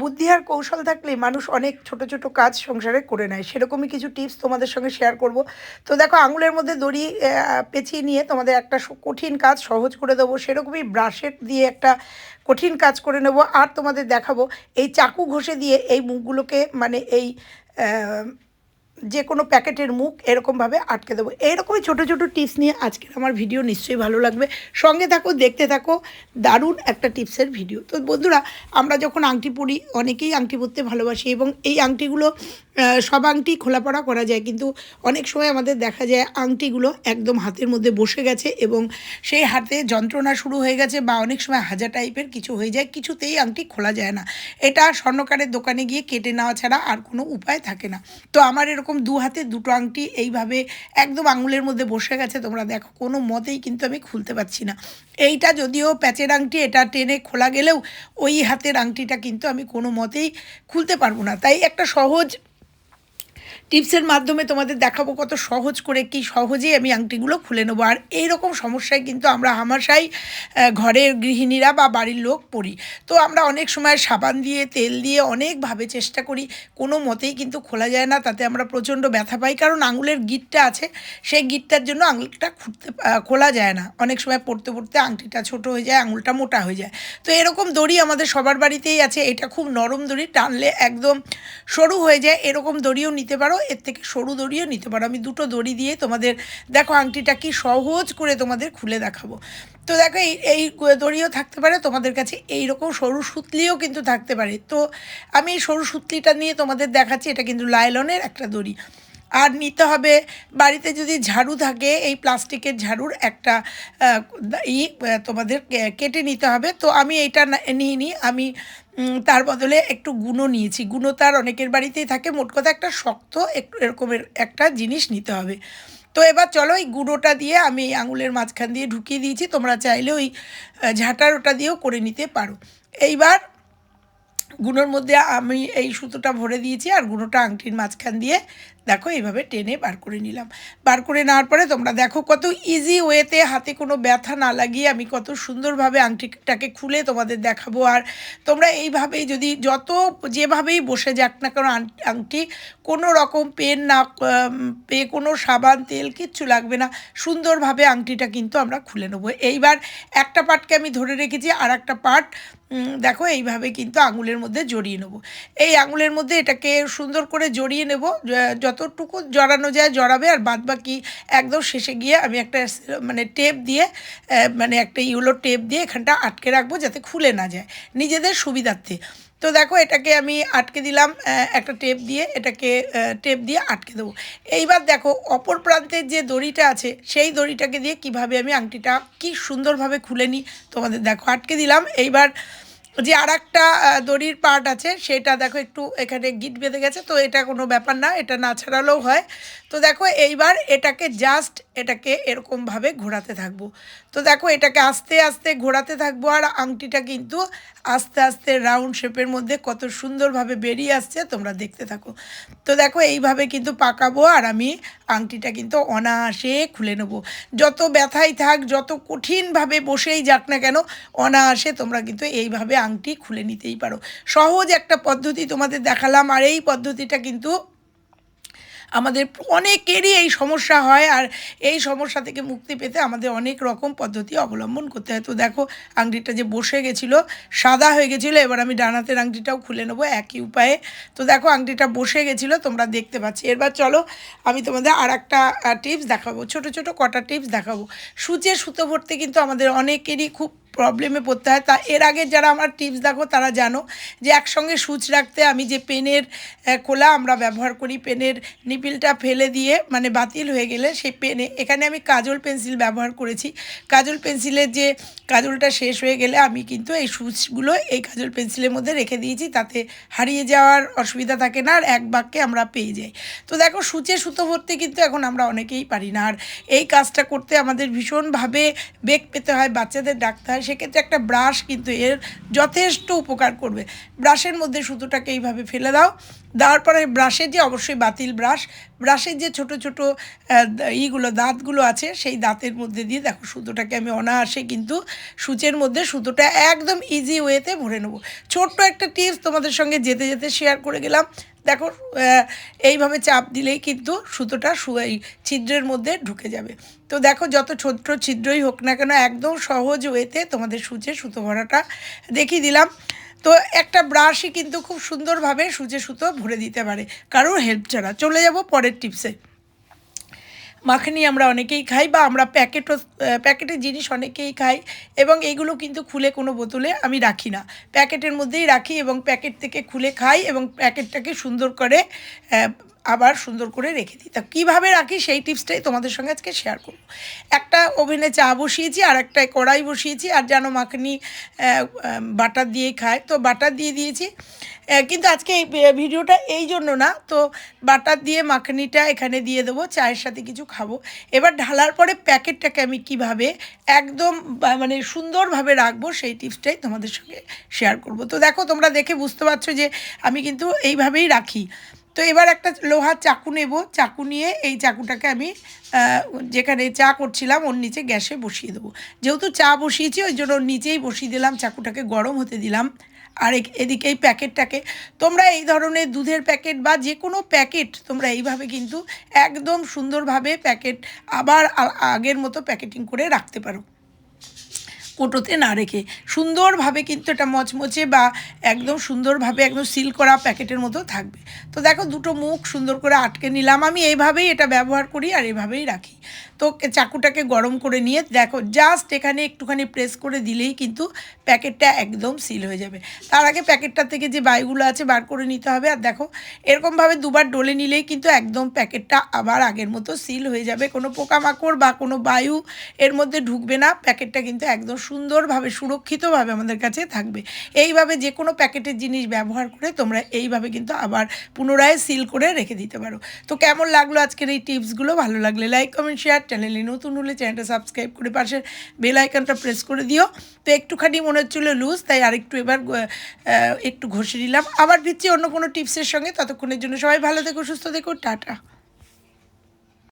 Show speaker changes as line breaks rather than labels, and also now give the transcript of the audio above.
বুদ্ধি আর কৌশল থাকলে মানুষ অনেক ছোট ছোট কাজ সংসারে করে নেয়। সেরকমই কিছু টিপস তোমাদের সঙ্গে শেয়ার করব। তো দেখো, আঙুলের মধ্যে দড়ি পেঁচিয়ে নিয়ে তোমাদের একটা কঠিন কাজ সহজ করে দেবো। সেরকমই ব্রাশের দিয়ে একটা কঠিন কাজ করে নেব। আর তোমাদের দেখাবো, এই চাকু ঘষে দিয়ে এই মুখগুলোকে মানে এই যে কোনো প্যাকেটের মুখ এরকমভাবে আটকে দেবো। এইরকমই ছোটো ছোটো টিপস নিয়ে আজকের আমার ভিডিও নিশ্চয়ই ভালো লাগবে। সঙ্গে থাকো, দেখতে থাকো, দারুণ একটা টিপসের ভিডিও। তো বন্ধুরা, আমরা যখন আংটি পরি, অনেকেই আংটি পরতে ভালোবাসি এবং এই আংটিগুলো সব আংটি খোলাপড়া করা যায়, কিন্তু অনেক সময় আমাদের দেখা যায় আংটিগুলো একদম হাতের মধ্যে বসে গেছে এবং সেই হাতে যন্ত্রণা শুরু হয়ে গেছে বা অনেক সময় হাজা টাইপের কিছু হয়ে যায়, কিছুতেই আংটি খোলা যায় না। এটা স্বর্ণকারের দোকানে গিয়ে কেটে নেওয়া ছাড়া আর কোনো উপায় থাকে না। তো আমার এরকম দু হাতে দুটো আংটি এইভাবে একদম আঙুলের মধ্যে বসে গেছে, তোমরা দেখো, কোনো মতেই কিন্তু আমি খুলতে পারছি না। এইটা যদিও প্যাচের আংটি, এটা টেনে খোলা গেলেও ওই হাতের আংটিটা কিন্তু আমি কোনো মতেই খুলতে পারব না। তাই একটা সহজ টিপসের মাধ্যমে তোমাদের দেখাবো কত সহজ করে, কি সহজেই আমি আংটিগুলো খুলে নেব। আর এইরকম সমস্যায় কিন্তু আমরা হামাশাই ঘরের গৃহিণীরা বা বাড়ির লোক পড়ি। তো আমরা অনেক সময় সাবান দিয়ে, তেল দিয়ে অনেকভাবে চেষ্টা করি, কোনো মতেই কিন্তু খোলা যায় না। তাতে আমরা প্রচণ্ড ব্যথা পাই, কারণ আঙুলের গিটটা আছে, সেই গিটটার জন্য আঙুলটা খুঁড়তে খোলা যায় না। অনেক সময় পড়তে পড়তে আংটিটা ছোট হয়ে যায়, আঙুলটা মোটা হয়ে যায়। তো এরকম দড়ি আমাদের সবার বাড়িতেই আছে, এটা খুব নরম দড়ি, টানলে একদম সরু হয়ে যায়, এরকম দড়িও নিতে পারো। এর থেকে সরু দড়িও নিতে পারো। আমি দুটো দড়ি দিয়ে তোমাদের, দেখো আংটিটা কি সহজ করে তোমাদের খুলে দেখাবো। তো দেখো, এই এই দড়িও থাকতে পারে, তোমাদের কাছে এই রকম সরু সুতলিও কিন্তু থাকতে পারে। তো আমি এই সরু সুতলিটা নিয়ে তোমাদের দেখাচ্ছি, এটা কিন্তু লাইলনের একটা দড়ি। আর নিতে হবে। বাড়িতে যদি ঝাড়ু থাকে, এই প্লাস্টিকের ঝাড়ুর একটা ই তোমাদের কেটে নিতে হবে। তো আমি এইটা না- নিইনি আমি তার বদলে একটু গুঁড়ো নিয়েছি। গুঁড়ো তার অনেকের বাড়িতেই থাকে। মোট কথা একটা শক্ত একটু এরকমের একটা জিনিস নিতে হবে। তো এবার চলো এই গুঁড়োটা দিয়ে আমি এই আঙুলের মাঝখান দিয়ে ঢুকিয়ে দিয়েছি। তোমরা চাইলে ওই ঝাঁটার ওটা দিয়েও করে নিতে পারো। এইবার গুঁড়োর মধ্যে আমি এই সুতোটা ভরে দিয়েছি আর গুঁড়োটা আংটির মাঝখান দিয়ে দেখো এইভাবে টেনে বার করে নিলাম। বার করে নেওয়ার পরে তোমরা দেখো কত ইজি ওয়েতে হাতে কোনো ব্যথা না লাগিয়ে আমি কত সুন্দরভাবে আংটিটাকে খুলে তোমাদের দেখাবো। আর তোমরা এইভাবেই যদি যত যেভাবেই বসে যাক না আং- আংটি কোনো রকম পেন না পে কোনো সাবান তেল কিচ্ছু লাগবে না। সুন্দরভাবে আংটিটা কিন্তু আমরা খুলে নেব। এইবার একটা পার্টকে আমি ধরে রেখেছি আর একটা পার্ট উম, দেখো এইভাবে কিন্তু আঙুলের মধ্যে জড়িয়ে নেব। এই আঙুলের মধ্যে এটাকে সুন্দর করে জড়িয়ে নেব যতটুকু জড়ানো যায় জড়াবে, আর বাদ বাকি একদম শেষে গিয়ে আমি একটা মানে টেপ দিয়ে মানে একটা ইউলো টেপ দিয়ে এখানটা আটকে রাখব যাতে খুলে না যায়, নিজেদের সুবিধার্থে। তো দেখো এটাকে আমি আটকে দিলাম একটা টেপ দিয়ে এটাকে টেপ দিয়ে আটকে দেবো। এইবার দেখো অপর প্রান্তের যে দড়িটা আছে, সেই দড়িটাকে দিয়ে কীভাবে আমি আংটিটা কি সুন্দরভাবে খুলে নিই, তোমাদের দেখো, আটকে দিলাম। এইবার যে আর একটা দড়ির পার্ট আছে, সেটা দেখো একটু এখানে গিট বেঁধে গেছে, তো এটা কোনো ব্যাপার না, এটা না ছাড়ালেও হয়। তো দেখো এইবার এটাকে জাস্ট এটাকে এরকমভাবে ঘোরাতে থাকব। তো দেখো এটাকে আস্তে আস্তে ঘোরাতে থাকব আর আংটিটা কিন্তু আস্তে আস্তে রাউন্ড শেপের মধ্যে কত সুন্দরভাবে বেরিয়ে আসছে তোমরা দেখতে থাকো। তো দেখো এইভাবে কিন্তু পাকাবো আর আমি আংটিটা কিন্তু অনায়াসে খুলে নেব। যত ব্যথাই থাক, যত কঠিনভাবে বসেই যাক না কেন, অনায়াসে তোমরা কিন্তু এইভাবে আংটি খুলে নিতেই পারো। সহজ একটা পদ্ধতি তোমাদের দেখালাম আর এই পদ্ধতিটা কিন্তু আমাদের অনেকেরই এই সমস্যা হয় আর এই সমস্যা থেকে মুক্তি পেতে আমাদের অনেক রকম পদ্ধতি অবলম্বন করতে হয়। তো দেখো, আংটিটা যে বসে গেছিল, সাদা হয়ে গেছিল, এবার আমি ডানাতের আংটিটাও খুলে নেব একই উপায়ে। তো দেখো, আংটিটা বসে গেছিল, তোমরা দেখতে পাচ্ছি। এবার চলো, আমি তোমাদের আর একটা টিপস দেখাবো। ছোট ছোট কটা টিপস দেখাবো। সূচে সুতো ভরতে কিন্তু আমাদের অনেকেরই খুব প্রবলেমে পড়তে হয়। তা এর আগে যারা আমার টিপস দেখো, তারা জানো যে একসঙ্গে সুচ রাখতে আমি যে পেনের খোলা আমরা ব্যবহার করি, পেনের নিপিলটা ফেলে দিয়ে মানে বাতিল হয়ে গেলে সেই পেনে, এখানে আমি কাজল পেন্সিল ব্যবহার করেছি। কাজল পেন্সিলের যে কাজলটা শেষ হয়ে গেলে আমি কিন্তু এই সুচগুলো এই কাজল পেন্সিলের মধ্যে রেখে দিয়েছি, তাতে হারিয়ে যাওয়ার অসুবিধা থাকে না, আর এক বাক্যে আমরা পেয়ে যাই। তো দেখো, সূচে সুতো ভরতে কিন্তু এখন আমরা অনেকেই পারি না। আর এই কাজটা করতে আমাদের ভীষণভাবে বেগ পেতে হয়, বাচ্চাদের ডাকতে সেক্ষেত্রে একটা ব্রাশ কিন্তু এর যথেষ্ট উপকার করবে। ব্রাশের মধ্যে সুতোটাকে এইভাবে ফেলে দাও। দেওয়ার পরে ব্রাশের যে অবশ্যই বাতিল ব্রাশ, ব্রাশের যে ছোট ছোট ইগুলো, দাঁতগুলো আছে, সেই দাঁতের মধ্যে দিয়ে দেখো সুতোটাকে আমি অনায়াসে কিন্তু সূচের মধ্যে সুতোটা একদম ইজি ওয়েতে ভরে নেব। ছোট্ট একটা টিপস তোমাদের সঙ্গে যেতে যেতে শেয়ার করে গেলাম। দেখো এইভাবে চাপ দিলেই কিন্তু সুতোটা এই ছিদ্রের মধ্যে ঢুকে যাবে। তো দেখো, যত ছোট্ট ছিদ্রই হোক না কেন, একদম সহজ ওয়েতে তোমাদের সূচে সুতো ভরাটা দেখিয়ে দিলাম। তো একটা ব্রাশই কিন্তু খুব সুন্দরভাবে সুজে সুতো ভরে দিতে পারে। কারোর হেল্প ছাড়া। চলে যাব পরের টিপসে মাখনি আমরা অনেকেই খাই বা আমরা প্যাকেটও প্যাকেটের জিনিস অনেকেই খাই এবং এইগুলো কিন্তু খুলে কোনো বোতলে আমি রাখি না। প্যাকেটের মধ্যেই রাখি এবং প্যাকেট থেকে খুলে খাই এবং প্যাকেটটাকে সুন্দর করে আবার সুন্দর করে রেখে দিই। তা কীভাবে রাখি সেই টিপসটাই তোমাদের সঙ্গে আজকে শেয়ার করব। একটা ওভেনে চা বসিয়েছি, আর একটা কড়াই বসিয়েছি, আর যেন মাখনি বাটার দিয়ে খায়। তো বাটার দিয়ে দিয়েছি। কিন্তু আজকে এই ভিডিওটা এই জন্য না, তো বাটার দিয়ে মাখনিটা এখানে দিয়ে দেবো, চায়ের সাথে কিছু খাব। এবার ঢালার পরে প্যাকেটটাকে আমি কীভাবে একদম মানে সুন্দরভাবে রাখব সেই টিপসটাই তোমাদের সঙ্গে শেয়ার করব। তো দেখো, তোমরা দেখে বুঝতে পারছ যে আমি কিন্তু এইভাবেই রাখি। তো এবার একটা লোহার চাকু নেব। চাকু নিয়ে এই চাকুটাকে আমি যেখানে চা করছিলাম ওর নিচে গ্যাসে বসিয়ে দেবো। যেহেতু চা বসিয়েছি, ওই জন্য ওর নিচেই বসিয়ে দিলাম, চাকুটাকে গরম হতে দিলাম। আর এদিকে এই প্যাকেটটাকে, তোমরা এই ধরনের দুধের প্যাকেট বা যে কোনো প্যাকেট, তোমরা এইভাবে কিন্তু একদম সুন্দরভাবে প্যাকেট আবার আগের মতো প্যাকেটিং করে রাখতে পারো। কোটোতে না রেখে সুন্দরভাবে কিন্তু এটা মচমচে বা একদম সুন্দরভাবে একদম সিল করা প্যাকেটের মতো থাকবে। তো দেখো দুটো মুখ সুন্দর করে আটকে নিলাম। আমি এইভাবেই এটা ব্যবহার করি আর এভাবেই রাখি। তো চাকুটাকে গরম করে নিয়ে দেখো জাস্ট এখানে একটুখানি প্রেস করে দিলেই কিন্তু প্যাকেটটা একদম সিল হয়ে যাবে। তার আগে প্যাকেটটা থেকে যে বায়ুগুলো আছে বার করে নিতে হবে। আর দেখো এরকমভাবে দুবার ডলে নিলেই কিন্তু একদম প্যাকেটটা আবার আগের মতো সিল হয়ে যাবে। কোনো পোকামাকড় বা কোনো বায়ু এর মধ্যে ঢুকবে না। প্যাকেটটা কিন্তু একদম সুন্দরভাবে, সুরক্ষিতভাবে আমাদের কাছে থাকবে। এইভাবে যে কোনো প্যাকেটের জিনিস ব্যবহার করে তোমরা এইভাবে কিন্তু আবার পুনরায় সিল করে রেখে দিতে পারো। তো কেমন লাগল আজকের এই টিপসগুলো? ভালো লাগলে লাইক, কমেন্ট, শেয়ার, চ্যানেলে নতুন হলে চ্যানেলটা সাবস্ক্রাইব করে পাশের বেল আইকনটা প্রেস করে দিও। তো একটুখানি মনে হচ্ছিল লুজ, তাই আরেকটু এবার একটু ঘষে নিলাম। আবার দিচ্ছি অন্য কোনো টিপসের সঙ্গে। ততক্ষণের জন্য সবাই ভালো থেকো, সুস্থ থেকো। টাটা।